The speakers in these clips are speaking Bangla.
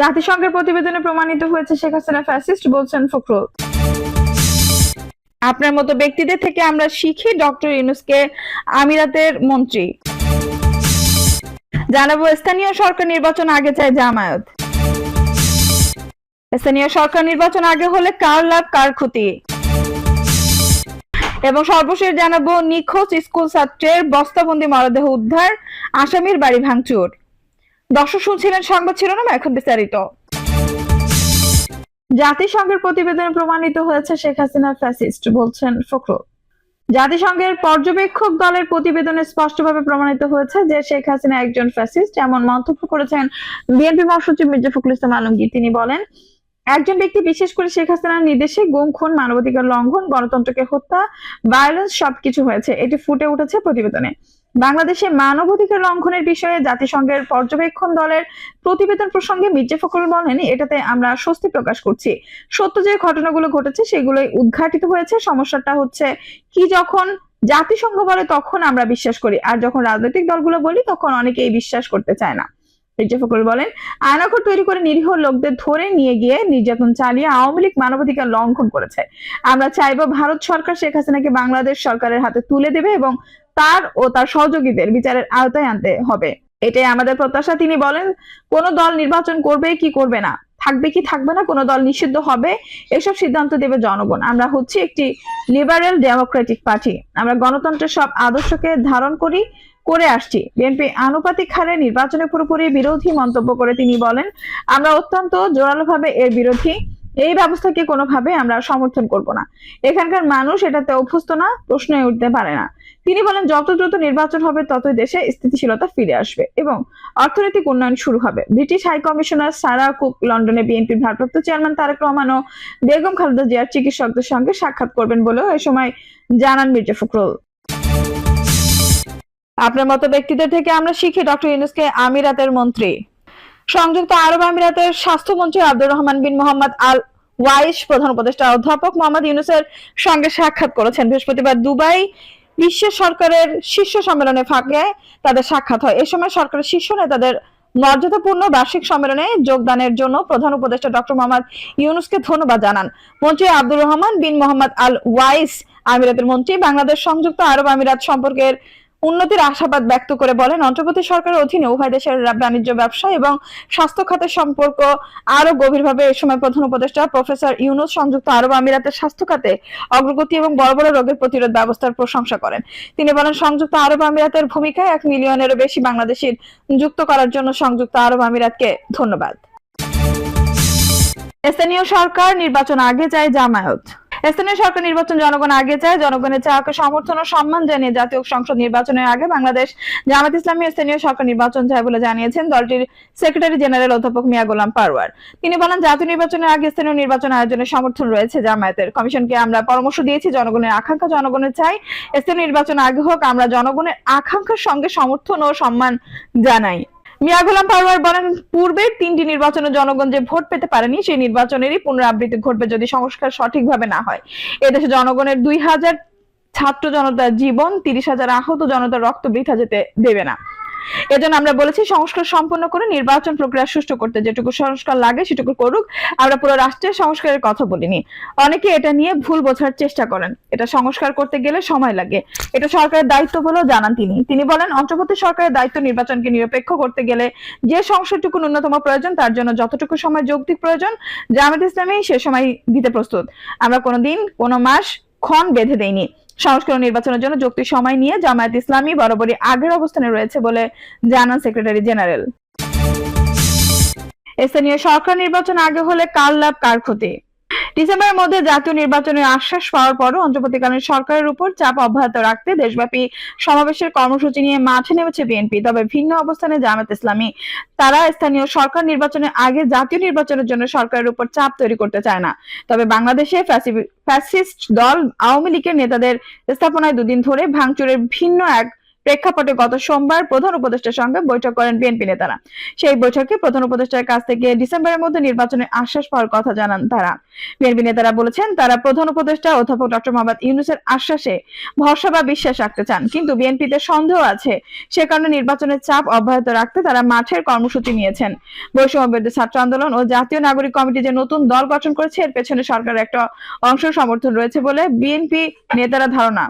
জাতিসংঘের প্রতিবেদনে প্রমাণিত হয়েছে শেখ হাসিনা ফ্যাসিস্ট বলছেন ফখরুল। আপনার মতো ব্যক্তিদের থেকে আমরা শিখি ডক্টর ইউনুসকে আমিরাতের মন্ত্রী। জানাব, স্থানীয় সরকার নির্বাচন আগে চায় জামায়াত। স্থানীয় সরকার নির্বাচন আগে হলে কার লাভ, কার ক্ষতি? এবং সর্বশেষ জানাব, নিখোঁজ স্কুল ছাত্রের বস্তাবন্দি মরদেহ উদ্ধার, আসামির বাড়ি ভাঙচুর। দর্শক শুনছিলেন সংবাদ শিরোনাম, এখন বিস্তারিত। জাতিসংঘের প্রতিবেদনে প্রমাণিত হয়েছে শেখ হাসিনা ফ্যাসিস্ট, বলছেন ফখরুল। জাতিসংঘের পর্যবেক্ষক দলের প্রতিবেদনে স্পষ্টভাবে প্রমাণিত হয়েছে যে শেখ হাসিনা একজন ফ্যাসিস্ট, এমন মন্তব্য করেছেন বিএনপি মহাসচিব মির্জা ফখরুল ইসলাম আলমগীর। তিনি বলেন, একজন ব্যক্তি, বিশেষ করে শেখ হাসিনার নির্দেশে গুম, খুন, মানবাধিকার লঙ্ঘন, গণতন্ত্রকে হত্যা ভায়োলেন্স সবকিছু হয়েছে। এটি ফুটে উঠেছে প্রতিবেদনে। বাংলাদেশে মানবাধিকার লঙ্ঘনের বিষয়ে জাতিসংঘের পর্যবেক্ষণ দলের প্রতিবেদন প্রসঙ্গে মির্জা ফখরুল বলেন, এটাতে আমরা স্বস্তি প্রকাশ করছি। সত্য যে ঘটনাগুলো ঘটেছে, সেগুলোই উদ্ঘাটিত হয়েছে। সমস্যাটা হচ্ছে কি যখন জাতিসংঘ বলে, তখন আমরা বিশ্বাস করি। আর যখন রাজনৈতিক দলগুলো বলি, তখন অনেকেই বিশ্বাস করতে চায় না। মির্জা ফখরুল বলেন, আয়নাঘর তৈরি করে নিরীহ লোকদের ধরে নিয়ে গিয়ে নির্যাতন চালিয়ে আওয়ামী লীগ মানবাধিকার লঙ্ঘন করেছে। আমরা চাইব ভারত সরকার শেখ হাসিনাকে বাংলাদেশ সরকারের হাতে তুলে দেবে এবং তার ও তার সহযোগীদের বিচারের আওতায় আনতে হবে। এটাই আমাদের প্রত্যাশা। তিনি বলেন, কোন দল নির্বাচন করবে কি করবে না? থাকবে কি থাকবে না? কোন দল নিষিদ্ধ হবে? এসব সিদ্ধান্ত দেবে জনগণ। আমরা হচ্ছি একটি লিবারেল ডেমোক্রেটিক পার্টি। আমরা গণতন্ত্রের সব আদর্শকে ধারণ করি, করে আসছি। বিএনপি আনুপাতিক হারে নির্বাচনে পুরোপুরি বিরোধী মন্তব্য করে তিনি বলেন, আমরা অত্যন্ত জোরালোভাবে এর বিরোধী এই ব্যবস্থাকে কোনোভাবে আমরা সমর্থন করব না। এখানকার মানুষ এটাতে অভ্যস্ত না প্রশ্নই উঠতে পারে না। তিনি বলেন, যত দ্রুত নির্বাচন হবে, ততই দেশে স্থিতিশীলতা ফিরে আসবে এবং অর্থনৈতিক উন্নয়ন শুরু হবে। British high commissioner Sarah Cook লন্ডনে বিএনপির ভারপ্রাপ্ত চেয়ারম্যান তারেক রহমান ও বেগম খালেদা জিয়ার চিকিৎসকদের সঙ্গে সাক্ষাৎ করবেন বলেও এ সময় জানান মির্জা ফখরুল। আপনার মতো ব্যক্তিদের থেকে আমরা শিখি। ডক্টর ইউনুসকে আমিরাতের মন্ত্রী। সংযুক্ত আরব আমিরাতের স্বাস্থ্যমন্ত্রী আব্দুর রহমান বিন মোহাম্মদ আল ওয়াইশ, প্রধান উপদেষ্টা অধ্যাপক মোহাম্মদ ইউনুসের সঙ্গে সাক্ষাৎ করেছেন। বৃহস্পতিবার দুবাই বিশ্ব সরকারের শীর্ষ সম্মেলনে ফাঁকে তাদের সাক্ষাৎ হয়। এ সময় সরকারের শীর্ষ নেতাদের মর্যাদাপূর্ণ বার্ষিক সম্মেলনে যোগদানের জন্য প্রধান উপদেষ্টা ডক্টর মোহাম্মদ ইউনুসকে ধন্যবাদ জানান। মন্ত্রী Abdur Rahman bin Mohammed Al Owais আমিরাতের মন্ত্রী। বাংলাদেশ সংযুক্ত আরব আমিরাত সম্পর্কের উন্নতির আশাবাদ ব্যক্ত করে বলেন অন্তর্বর্তী সরকারের অধীনে উভয় দেশের বাণিজ্য ব্যবসা এবং স্বাস্থ্য খাতের সম্পর্ক আরও গভীরভাবে এ সময় প্রধান উপদেষ্টা প্রফেসর ইউনুস সংযুক্ত আরব আমিরাতের স্বাস্থ্য খাতে অগ্রগতি এবং বড় বড় রোগের প্রতিরোধ ব্যবস্থার প্রশংসা করেন। তিনি বলেন, সংযুক্ত আরব আমিরাতের ভূমিকায় এক মিলিয়নেরও বেশি বাংলাদেশির যুক্ত করার জন্য সংযুক্ত আরব আমিরাতকে ধন্যবাদ। স্থানীয় সরকার নির্বাচন আগে চায় জামায়াত। স্থানীয় সরকার নির্বাচন জনগণ আগে চায়, জনগণের চাওয়াকে সমর্থন ও সম্মান জানিয়ে জাতীয় সংসদ নির্বাচনের আগে বাংলাদেশ জামাত ইসলামী স্থানীয় সরকার নির্বাচন চায় বলে জানিয়েছেন দলটির সেক্রেটারি জেনারেল অধ্যাপক মিয়া গোলাম পারওয়ার। তিনি বলেন, জাতীয় নির্বাচনের আগে স্থানীয় নির্বাচন আয়োজনের সমর্থন রয়েছে জামায়াতের। কমিশনকে আমরা পরামর্শ দিয়েছি, জনগণের আকাঙ্ক্ষা জনগণের চাই। স্থানীয় নির্বাচন আগে হোক, আমরা জনগণের আকাঙ্ক্ষার সঙ্গে সমর্থন ও সম্মান জানাই। মিয়া গোলাম পারওয়ার বলেন, পূর্বে তিনটি নির্বাচনে জনগণ যে ভোট পেতে পারেনি, সেই নির্বাচনেরই পুনরাবৃত্তি ঘটবে যদি সংস্কার সঠিকভাবে না হয়। এদেশে জনগণের দুই হাজার ছাত্র জনতার জীবন, তিরিশ হাজার আহত জনতার রক্ত বৃথা যেতে দেবে না। এজন্য আমরা বলেছি সংস্কার সম্পন্ন করে নির্বাচন প্রক্রিয়া সুষ্ঠু করতে, যেটুকু সংস্কার লাগে সেটুকু করুক। আমরা পুরো রাষ্ট্রের সংস্কারের কথা বলিনি। অনেকে এটা নিয়ে ভুল বোঝার চেষ্টা করেন। এটা সংস্কার করতে গেলে সময় লাগে। এটা সরকারের দায়িত্ব বলেও জানান তিনি। তিনি বলেন, অন্তর্বর্তী সরকারের দায়িত্ব নির্বাচনকে নিরপেক্ষ করতে গেলে যে সংস্কারটুকু ন্যূনতম প্রয়োজন, তার জন্য যতটুকু সময় যৌক্তিক প্রয়োজন জামাত ইসলামী সে সময় দিতে প্রস্তুত। আমরা কোনোদিন কোনো মাস ক্ষণ বেঁধে দেইনি। সংস্কার নির্বাচনের জন্য যুক্তি সময় নিয়ে জামায়াত ইসলামী বরাবরই আগের অবস্থানে রয়েছে বলে জানান সেক্রেটারি জেনারেল। স্থানীয় সরকার নির্বাচন আগে হলে কার লাভ, কার ক্ষতি? ডিসেম্বরের মধ্যে জাতীয় নির্বাচনের আশ্বাস পাওয়ার পরও অন্তর্বর্তীকালীন সরকারের উপর চাপ অব্যাহত রাখতে দেশব্যাপী সমাবেশের কর্মসূচি নিয়ে মাঠে নেমেছে বিএনপি, তবে ভিন্ন অবস্থানে জামাত ইসলামী। তারা স্থানীয় সরকার নির্বাচনের আগে জাতীয় নির্বাচনের জন্য সরকারের উপর চাপ তৈরি করতে চায় না। তবে বাংলাদেশে ফ্যাসিস্ট দল আওয়ামী লীগের নেতাদের স্থাপনায় দুদিন ধরে ভাঙচুরের ভিন্ন এক প্রেক্ষাপটে গত সোমবার প্রধান উপদেষ্টার সঙ্গে বৈঠক করেন বিএনপি নেতারা। সেই বৈঠকে প্রধান উপদেষ্টার কাছ থেকে ডিসেম্বরের মধ্যে নির্বাচনের আশ্বাস পাওয়ার কথা জানান তারা। বিএনপি নেতারা বলেছেন, তারা প্রধান উপদেষ্টা অধ্যাপক ডক্টর মোহাম্মদ ইউনুসের আশ্বাসে ভরসা বা বিশ্বাস রাখতে চান, কিন্তু বিএনপিতে সন্দেহ আছে। সে কারণে নির্বাচনের চাপ অব্যাহত রাখতে তারা মাঠের কর্মসূচি নিয়েছেন। বৈষম্য বিরোধী ছাত্র আন্দোলন ও জাতীয় নাগরিক কমিটি যে নতুন দল গঠন করেছে, এর পেছনে সরকারের একটা অংশ সমর্থন রয়েছে বলে বিএনপি নেতারা ধারণা।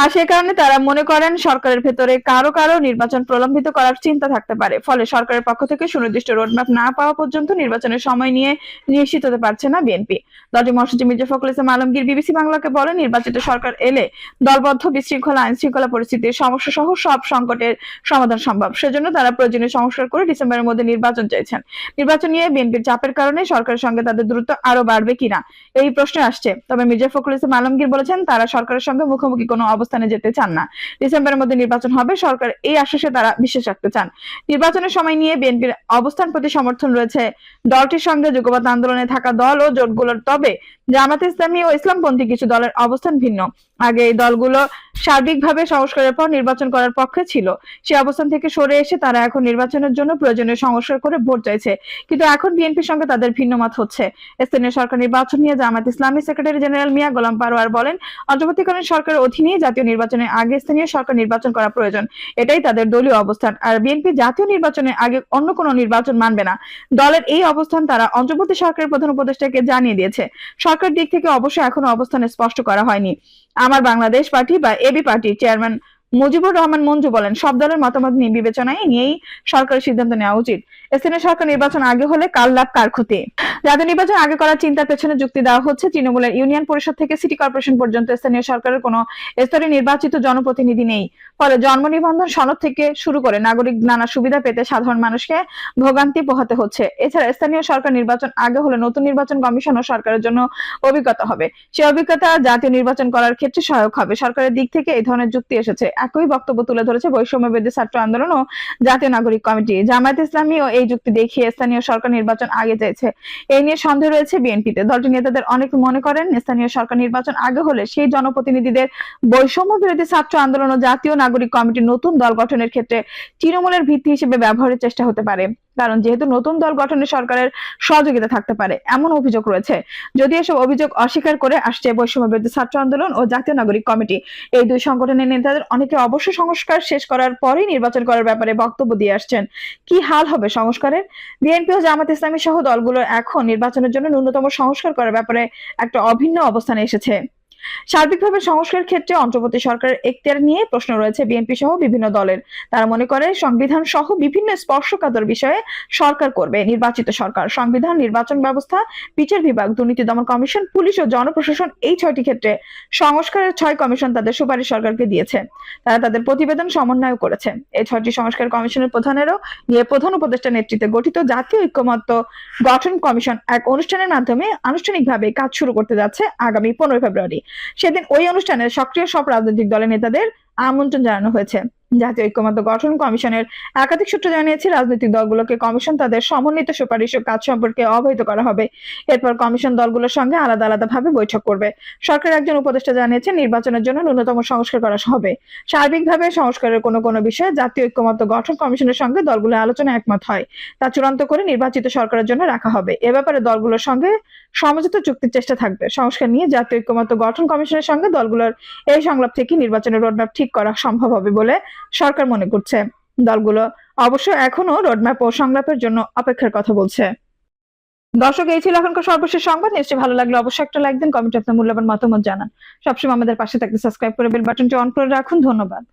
আর সে কারণে তারা মনে করেন সরকারের ভেতরে কারও কারও নির্বাচন প্রলম্বিত করার চিন্তা থাকতে পারে। ফলে সরকারের পক্ষ থেকে সুনির্দিষ্ট রোডম্যাপ না পাওয়া পর্যন্ত নির্বাচনের সময় নিয়ে নিশ্চিত হতে পারছে না বিএনপি। দলটি মহাসচিব মির্জা ফখরুল ইসলাম আলমগীর বিবিসি বাংলাকে বলে, নির্বাচিত সরকার এলে দলবদ্ধ, বিশৃঙ্খলা আইন শৃঙ্খলা পরিস্থিতির সমস্যা সহ সব সংকটের সমাধান সম্ভব। সেজন্য তারা প্রয়োজনীয় সংস্কার করে ডিসেম্বরের মধ্যে নির্বাচন চাইছেন। নির্বাচন নিয়ে বিএনপির চাপের কারণে সরকারের সঙ্গে তাদের দূরত্ব আরও বাড়বে কিনা, এই প্রশ্ন আসছে। তবে মির্জা ফখরুল ইসলাম আলমগীর বলেছেন, তারা সরকারের সঙ্গে মুখোমুখি কোনো অবস্থানে যেতে চান না। ডিসেম্বরের মধ্যে নির্বাচন হবে, সরকার এই আশ্বাসে তারা বিশ্বাস রাখতে চান। নির্বাচনের সময় নিয়ে বিএনপির অবস্থান প্রতি সমর্থন রয়েছে দলটির সঙ্গে যুগপৎ আন্দোলনে থাকা দল ও জোটগুলোর। তবে জামাত ইসলামী ও ইসলামপন্থী কিছু দলের অবস্থান ভিন্ন। আগে এই দলগুলো সার্বিকভাবে সংস্কারের পর নির্বাচন করার পক্ষে ছিল। সে অবস্থান থেকে সরে এসে তারা এখন নির্বাচনের জন্য প্রয়োজনীয় সংস্কার করে ভোট চাইছে। কিন্তু এখন বিএনপির সঙ্গে তাদের ভিন্ন মত হচ্ছে। স্থানীয় সরকার নির্বাচন নিয়ে জামাত ইসলামী সেক্রেটারি জেনারেল মিয়া গোলাম পারোয়ার বলেন, অন্তর্বর্তীকালীন সরকারের অধীনে জাতীয় নির্বাচনের আগে স্থানীয় সরকার নির্বাচন করা প্রয়োজন। এটাই তাদের দলীয় অবস্থান। আর বিএনপি জাতীয় নির্বাচনে আগে অন্য কোনো নির্বাচন মানবে না। দলের এই অবস্থান তারা অন্তর্বর্তী সরকারের প্রধান উপদেষ্টাকে জানিয়ে দিয়েছে। সরকার দিক থেকে অবশ্য এখনও অবস্থান স্পষ্ট করা হয়নি। আমার বাংলাদেশ পার্টি বা AB party chairman Mujibur Rahman Manju বলেন, সব দলের মতামত নিয়ে বিবেচনায় নিয়েই সরকারের সিদ্ধান্ত নেওয়া উচিত। স্থানীয় সরকার নির্বাচন আগে হলে কার লাভ, কার ক্ষতি? জাতীয় নির্বাচন আগে করার চিন্তার পেছনে যুক্তি দেওয়া হচ্ছে তৃণমূলের ইউনিয়ন পরিষদ থেকে সিটি কর্পোরেশন পর্যন্ত স্থানীয় সরকারের কোনো স্তরে নির্বাচিত জনপ্রতিনিধি নেই। ফলে জন্ম নিবন্ধন সনদ থেকে শুরু করে নাগরিক নানা সুবিধা পেতে সাধারণ মানুষকে ভোগান্তি পোহাতে হচ্ছে। এছাড়া স্থানীয় সরকার নির্বাচন আগে হলে নতুন নির্বাচন কমিশন ও সরকারের জন্য অভিজ্ঞতা হবে। সেই অভিজ্ঞতা জাতীয় নির্বাচন করার ক্ষেত্রে সহায়ক হবে। সরকারের দিক থেকে এই ধরনের যুক্তি এসেছে। একই বক্তব্য তুলে ধরেছে বৈষম্য বিরোধী ছাত্র আন্দোলন ও জাতীয় নাগরিক কমিটি। জামায়াত ইসলামী ও এই যুক্তি দেখিয়ে স্থানীয় সরকার নির্বাচন আগে চাইছে। এই নিয়ে সন্দেহ রয়েছে বিএনপিতে। দলটির নেতাদের অনেক মনে করেন, স্থানীয় সরকার নির্বাচন আগে হলে সেই জনপ্রতিনিধিদের বৈষম্য বিরোধী ছাত্র আন্দোলন ও জাতীয় নাগরিক কমিটির নতুন দল গঠনের ক্ষেত্রে তৃণমূলের ভিত্তি হিসেবে ব্যবহারের চেষ্টা হতে পারে। কারণ যেহেতু নতুন দল গঠনে সরকারের সহযোগিতা থাকতে পারে, এমন অভিযোগ রয়েছে। যদি এসব অভিযোগ অস্বীকার করে আসছে বৈষম্য ছাত্র আন্দোলন ও জাতীয় নাগরিক কমিটি, এই দুই সংগঠনের নেতাদের অনেকে অবশ্য সংস্কার শেষ করার পরেই নির্বাচন করার ব্যাপারে বক্তব্য দিয়ে আসছেন। কি হাল হবে সংস্কারের? বিএনপি ও জামাত ইসলামী সহ দলগুলো এখন নির্বাচনের জন্য ন্যূনতম সংস্কার করার ব্যাপারে একটা অভিন্ন অবস্থানে এসেছে। সার্বিকভাবে সংস্কার ক্ষেত্রে অন্তর্বর্তী সরকারের এখতিয়ার নিয়ে প্রশ্ন রয়েছে বিএনপি সহ বিভিন্ন দলের। তারা মনে করে সংবিধান সহ বিভিন্ন স্পর্শকাতর বিষয়ে সরকার করবে। নির্বাচিত সরকার, সংবিধান, নির্বাচন ব্যবস্থা, বিচার বিভাগ, দুর্নীতি দমন কমিশন, পুলিশ ও জনপ্রশাসন এই ছয়টি ক্ষেত্রে সংস্কারের ছয় কমিশন তাদের সুপারিশ সরকারকে দিয়েছে। তারা তাদের প্রতিবেদন সমন্বয় করেছে। এই ছয়টি সংস্কার কমিশনের প্রধানেরও নিয়ে প্রধান উপদেষ্টা নেতৃত্বে গঠিত জাতীয় ঐক্যমত্য গঠন কমিশন এক অনুষ্ঠানের মাধ্যমে আনুষ্ঠানিকভাবে কাজ শুরু করতে যাচ্ছে আগামী পনেরোই ফেব্রুয়ারি। সেদিন ওই অনুষ্ঠানে সক্রিয় সব রাজনৈতিক দলের নেতাদের আমন্ত্রণ জানানো হয়েছে। জাতীয় ঐক্যমত্য গঠন কমিশনের একাধিক সূত্র জানিয়েছে, রাজনৈতিক দলগুলোকে কমিশন তাদের সমন্বিত সুপারিশ ও কাজ সম্পর্কে অবহিত করা হবে। এরপর কমিশন দলগুলোর সঙ্গে আলাদা আলাদা ভাবে বৈঠক করবে। সরকার একজন উপদেষ্টা জানিয়েছে নির্বাচনের জন্য ন্যূনতম সংস্কার করা হবে। সার্বিকভাবে সংস্কারের কোনো কোনো বিষয়ে জাতীয় ঐক্যমত্য গঠন কমিশনের সঙ্গে দলগুলো আলোচনা একমত হয়। তা চূড়ান্ত করে নির্বাচিত সরকারের জন্য রাখা হবে। এ ব্যাপারে দলগুলোর সঙ্গে সমঝোতা চুক্তির চেষ্টা থাকবে। সংস্কার নিয়ে জাতীয় ঐক্যমত্য গঠন কমিশনের সঙ্গে দলগুলোর এই সংলাপ থেকে নির্বাচনের রোডম্যাপ ঠিক করা সম্ভব হবে বলে সরকার মনে করছে। দলগুলো অবশ্য এখনও রোডম্যাপ ও সংলাপের জন্য অপেক্ষার কথা বলছে। দর্শক, এই ছিল এখনকার সর্বশেষ সংবাদ। নিশ্চয়ই ভালো লাগলে অবশ্যই একটা লাইক দিন, কমেন্টে আপনার মূল্যবান মতামত জানান। সবসময় আমাদের পাশে থাকতে সাবস্ক্রাইব করে বেল বাটনটি অন করে রাখুন। ধন্যবাদ।